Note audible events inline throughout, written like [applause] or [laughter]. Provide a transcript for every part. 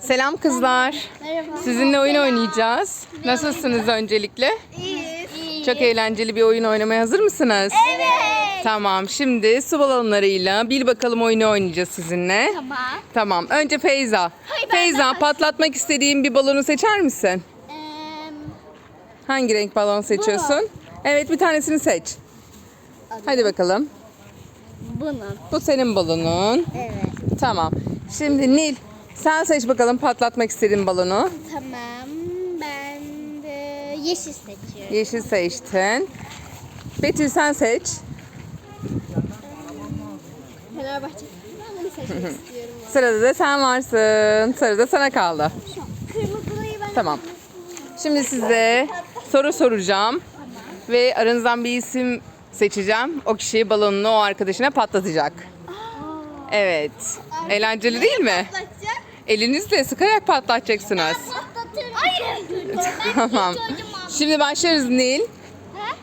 Selam kızlar. Merhaba. Sizinle oyun oynayacağız. Nasılsınız öncelikle? İyiyiz. Çok eğlenceli bir oyun oynamaya hazır mısınız? Evet. Tamam. Şimdi su balonlarıyla bil bakalım oyunu oynayacağız sizinle. Tamam. Tamam. Önce Feyza. Hayır, Feyza patlatmak istediğin bir balonu seçer misin? Eee, Hangi renk balon seçiyorsun? Evet bir tanesini seç. Hadi bakalım. bunun. Bu senin balonun. Evet. Tamam. Şimdi Nil sen seç bakalım patlatmak istediğin balonu. Tamam. Ben de yeşil seçiyorum. Yeşil seçtin. Betül sen seç. Fenerbahçe. Ben bunu seçmek istiyorum. Sırada da sen varsın. Sırada sana kaldı. Kırmızılıyı ben Tamam. Şimdi size soru soracağım. Ve aranızdan bir isim seçeceğim. O kişi balonunu o arkadaşına patlatacak. Evet. Eğlenceli değil mi? Patlatacak. Elinizle sıkarak patlatacaksınız. Patlatırım. Hayır. Tamam. Şimdi başlıyoruz Nil. Ha?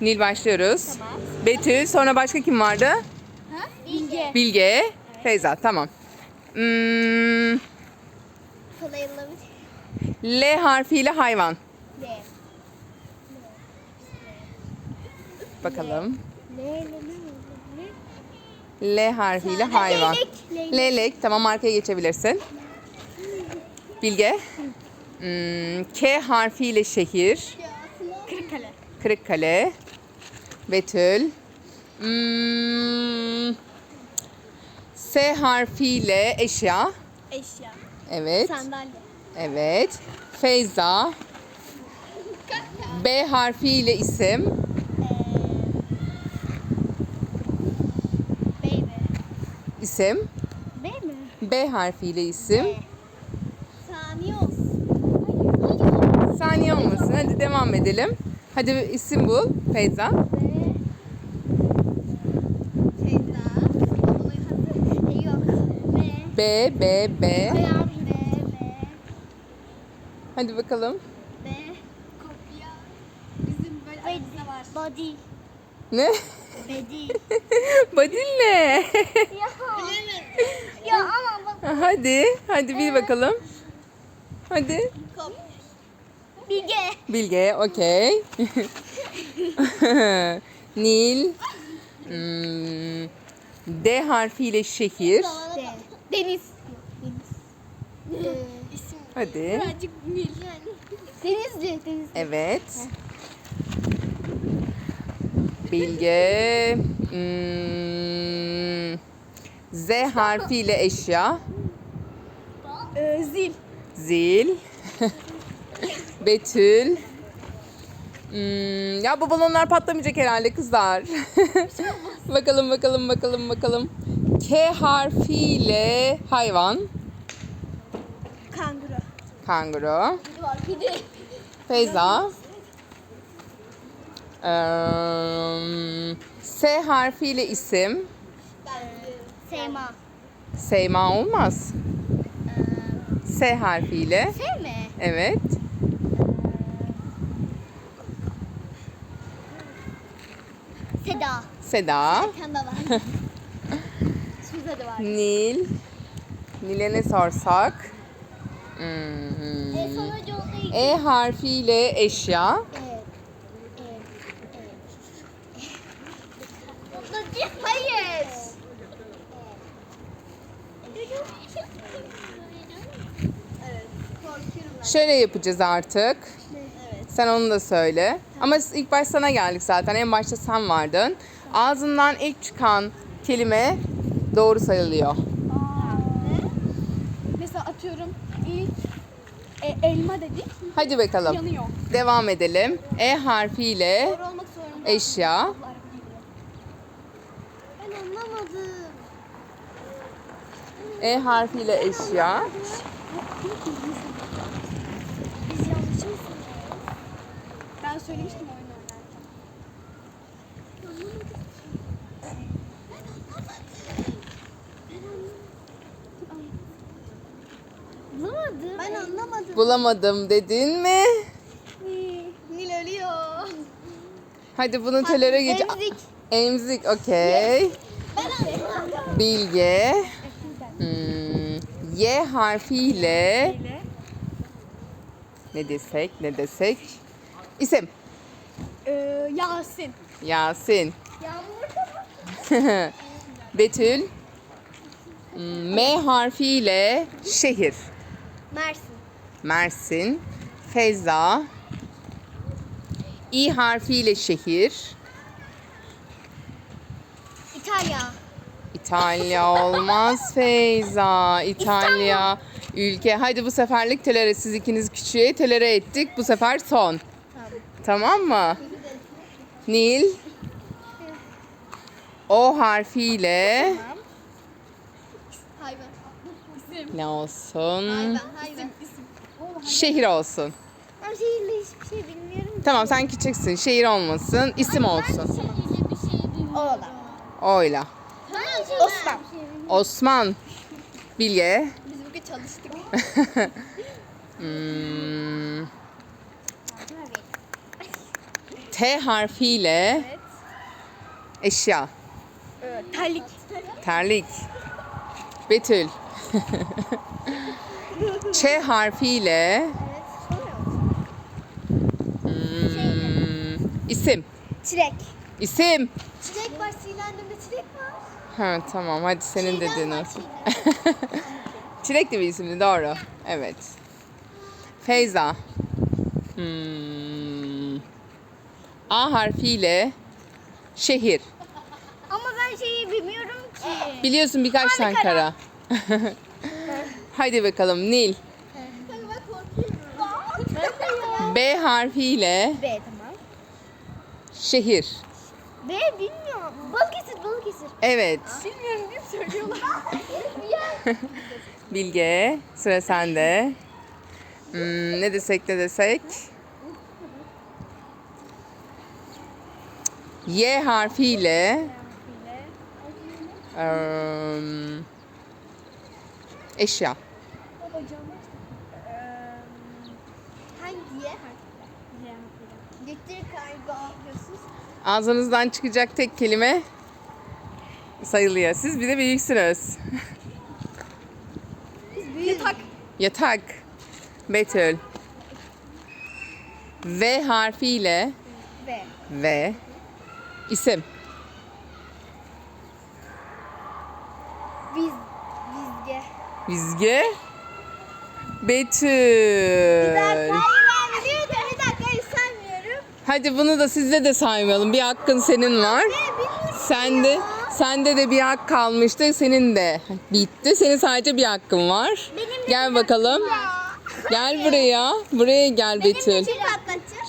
Nil başlıyoruz. Tamam. Betül. Sonra başka kim vardı? Ha? Bilge. Bilge. Feyza. Tamam. Hmm, Kolay olabilir. L harfiyle hayvan. Ne? Bakalım. Ne? Ne? Ne? L harfiyle hayvan. Leylek, leylek. Leylek. Tamam arkaya geçebilirsin. Bilge. Hmm, K harfiyle şehir. Kırıkkale. Kırıkkale. Betül. Hmm, S harfiyle eşya. Eşya. Evet. Sandalye. Evet. Feyza. B harfiyle isim. İsim. B mi? B harfiyle isim. Saniye olsun. Saniye olmasın. Hadi devam edelim. Hadi bir isim bul. Feyza. B. B, B, B. B. B. Hadi bakalım. B. Kopya. Bizim böyle aramızda var. Body. Ne? Bedi. [laughs] Badil ne? ya. Ya ama bak. hadi. Hadi bil bakalım. Hadi. Bilge. Bilge. Okey. [laughs] Nil. Hmm, D harfiyle şehir. De. Deniz. Deniz. Hadi. Birazcık Nil yani. Denizli. Denizli. Evet. Bilge. Hmm, Z harfiyle eşya. Ee, zil. Zil. [laughs] Betül. Hmm, ya bu balonlar patlamayacak herhalde kızlar. [laughs] bakalım bakalım bakalım bakalım. K harfiyle hayvan. Kanguru. Kanguru. Feyza. S harfiyle isim. Seyma. Seyma olmaz. S harfiyle. Şey mi? Evet. Seda. Seda. [laughs] Nil. Nil'e ne sorsak? Hmm. E. E harfiyle eşya. Evet. Evet. Hayır. Evet. Korkuyorum ben. Şöyle yapacağız artık. Evet. Sen onu da söyle. Ama ilk baş sana geldik zaten. En başta sen vardın. Ağzından ilk çıkan kelime doğru sayılıyor. Mesela atıyorum ilk e, elma dedik Hadi bakalım. yanıyor. Devam edelim. E harfiyle Doğru olmak zorunda. eşya. Ben anlamadım. E harfiyle eşya. Biz yanlış mı Ben söylemiştim oyun oynarken. Bulamadım. Ben anlamadım. Bulamadım dedin mi? Nil ölüyor. Hadi bunu tölere geç. Emzik. Emzik okey. Ben anlamadım. Bilge. Hmm, Y harfiyle ne desek ne desek? İsim. Ee, Yasin. Yasin. Yağmur da mı? [laughs] Betül. Hmm, M harfiyle şehir. Mersin. Mersin. Feyza. İ harfiyle şehir İtalya. İtalya olmaz Feyza. İtalya ülke. Hadi bu seferlik telere siz ikiniz küçüğe telere ettik. Bu sefer son. Tamam mı? Nil. O harfiyle Hayvan. ne olsun? Hayvan. Hayvan. Şehir olsun. Ben şehirle hiçbir şey bilmiyorum. Tamam sen küçüksün. Şehir olmasın. isim olsun. Şehirle bir şey. Oğlan. Oyla. Osman. Osman. Bilge. Biz bugün çalıştık. [laughs] Hmm. T harfiyle eşya. Ee, terlik. Terlik. Betül. Ç harfiyle hmm, isim. Çilek. İsim. Çilek var. Silendir'de çilek var. Ha tamam hadi senin dediğin olsun. [laughs] Çilek de bir isimdi doğru. Evet. Feyza. Hmm. A harfiyle şehir. Ama ben şeyi bilmiyorum ki. Biliyorsun birkaç tane kara. [laughs] Hadi bakalım Nil. B harfiyle B tamam. şehir. B bilmiyorum. Balıkesir, Balıkesir. Evet. Bilmiyorum diye söylüyorlar. [laughs] Bilge sıra sende. Hmm, ne desek ne desek. Y harfiyle em, eşya. Hangi ye? Getir kargo diyorsunuz. Ağzınızdan çıkacak tek kelime sayılıyor. Siz bir de büyüksünüz. Yatak. Yatak. Betül. V harfiyle B. V isim. Biz, bizge. Bizge. Betül. Hayır ben biliyordum. Bir dakika hayır saymıyorum. Hadi bunu da sizde de saymayalım. Bir hakkın senin var. Sende sende de bir hak kalmıştı. Senin de bitti. Senin sadece bir hakkın var. Gel bakalım. Gel buraya. Buraya gel Betül.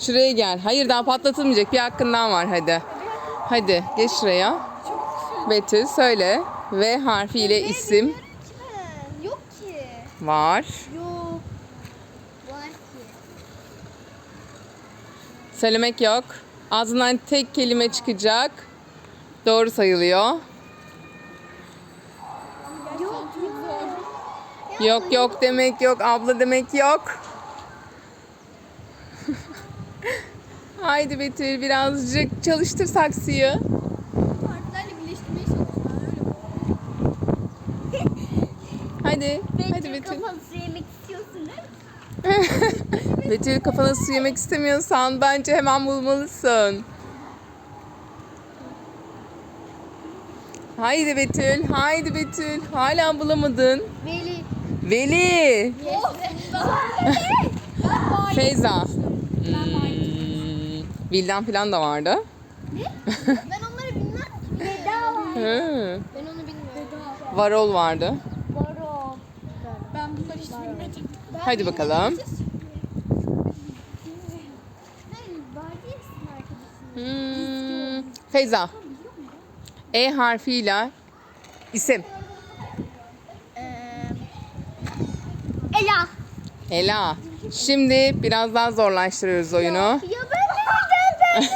Şuraya gel. Hayır daha patlatılmayacak. Bir hakkın daha var hadi. Hadi geç şuraya. Betül söyle. V harfiyle isim Yok ki. var. Yok. Var ki. Söylemek yok. Ağzından tek kelime çıkacak. Doğru sayılıyor. Yok. Yok demek yok. Abla demek yok. [laughs] Haydi Betül birazcık çalıştır saksıyı. Partilerle birleştirmeye çalışıyorum. Hadi. Hadi Betül. Kafanızı yemek istiyorsun değil mi? [laughs] Betül kafana su yemek istemiyorsan bence hemen bulmalısın. Haydi Betül, haydi Betül. Hala bulamadın. Veli. Veli, [laughs] Feyza. Hmm. Falan da vardı. [laughs] Ben onları bilmem ki. Veda var. Hı. Ben onu bilmiyorum. Varol vardı. Baro. Ben bunları hiç bilmedim. Hadi bakalım. Hayır, vardı ya sizin arkadaşınız. Hmm. Feyza. E harfiyle isim. Ee, Ela. Ela. Şimdi biraz daha zorlaştırıyoruz oyunu. Ya ben de bildim, ben de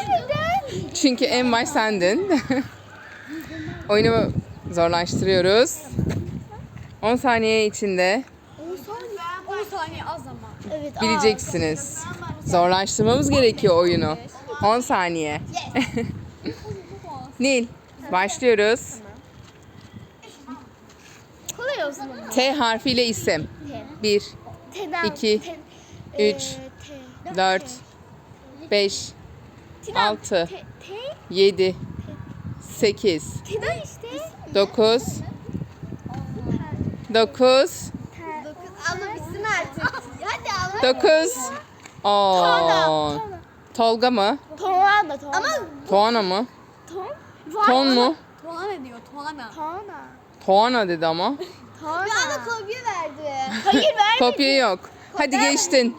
bildim. [laughs] Çünkü en baş sendin. [laughs] Oyunu zorlaştırıyoruz. 10 saniye içinde 10 saniye. 10 saniye az ama. Evet. bileceksiniz. Zorlaştırmamız gerekiyor oyunu. 10 saniye. [laughs] Nil, başlıyoruz. Kolay olsun. T harfiyle isim. T. 1, Tedav. İki, Te- üç, e, te- 4, 5, Tina, 6, Te, te, 7, 8, Tina işte. 9, 9, 9. Ama bitsin artık. Hadi ama. 9, 10. Tolga mı? Tuana, Tuana. Ama Tuana mı? Ton. Ton mu? Tuana diyor Tuana. Tuana. Tuana dedi ama. Tuana. Bana kopya verdi. Hayır vermedi. Kopya yok. Hadi geçtin.